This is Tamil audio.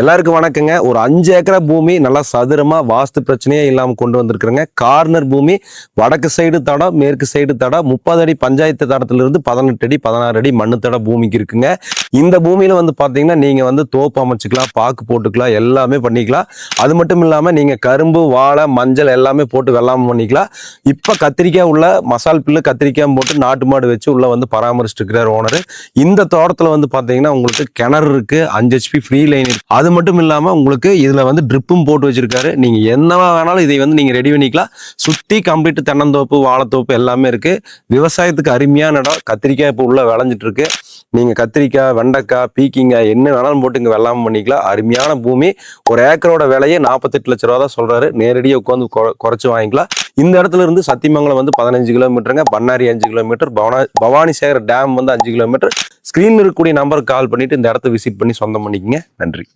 எல்லாருக்கும் வணக்கங்க. ஒரு அஞ்சு ஏக்கரா பூமி நல்லா சதுரமா வாஸ்து பிரச்சனையே இல்லாம கொண்டு வந்திருக்கிறேங்க. கார்னர் பூமி வடக்கு சைடு தடம் மேற்கு சைடு தடம் முப்பது அடி பஞ்சாயத்து தடத்திலிருந்து பதினெட்டு அடி பதினாறு அடி மண்ணு தட பூமிக்கு இருக்குங்க. இந்த பூமியில வந்து பாத்தீங்கன்னா நீங்க வந்து தோப்பு அமைச்சுக்கலாம் பாக்கு போட்டுக்கலாம் எல்லாமே பண்ணிக்கலாம். அது மட்டும் இல்லாம நீங்க கரும்பு வாழை மஞ்சள் எல்லாமே போட்டு வெள்ளாமை பண்ணிக்கலாம். இப்ப கத்திரிக்காய் உள்ள மசால் பில்லு கத்திரிக்காய் போட்டு நாட்டு மாடு வச்சு உள்ள வந்து பராமரிச்சுட்டு இருக்கிறார் ஓனர் இந்த தோட்டத்துல வந்து பாத்தீங்கன்னா உங்களுக்கு கிணறு இருக்கு அஞ்சு ஹெச்பி ஃப்ரீ லைன் இருக்கு. அது மட்டும் இல்லாமல் உங்களுக்கு இதில் வந்து ட்ரிப்பும் போட்டு வச்சிருக்காரு. நீங்கள் என்னவா வேணாலும் இதை வந்து நீங்கள் ரெடி பண்ணிக்கலாம். சுற்றி கம்ப்ளீட் தென்னந்தோப்பு வாழைத்தோப்பு எல்லாமே இருக்குது விவசாயத்துக்கு அருமையான இடம். கத்திரிக்காய் இப்போ உள்ளே விளைஞ்சிட்டு இருக்கு. நீங்கள் கத்திரிக்காய் வெண்டைக்காய் பீக்கிங்காய் என்ன வேணாலும் போட்டு இங்கே வெள்ளாமல் பண்ணிக்கலாம். அருமையான பூமி. ஒரு ஏக்கரோட விலையே நாற்பத்தெட்டு லட்ச ரூபா தான் சொல்கிறாரு நேரடியாக உட்காந்து குறைச்சி வாங்கிக்கலாம். இந்த இடத்துல இருந்து சத்தியமங்கலம் வந்து பதினஞ்சு கிலோமீட்டருங்க. பண்ணாரி அஞ்சு கிலோமீட்டர். பவனா பவானி சேகர் டேம் வந்து அஞ்சு கிலோமீட்டர். ஸ்க்ரீனில் இருக்கக்கூடிய நம்பருக்கு கால் பண்ணிட்டு இந்த இடத்த விசிட் பண்ணி சொந்தம் பண்ணிக்கங்க. நன்றி.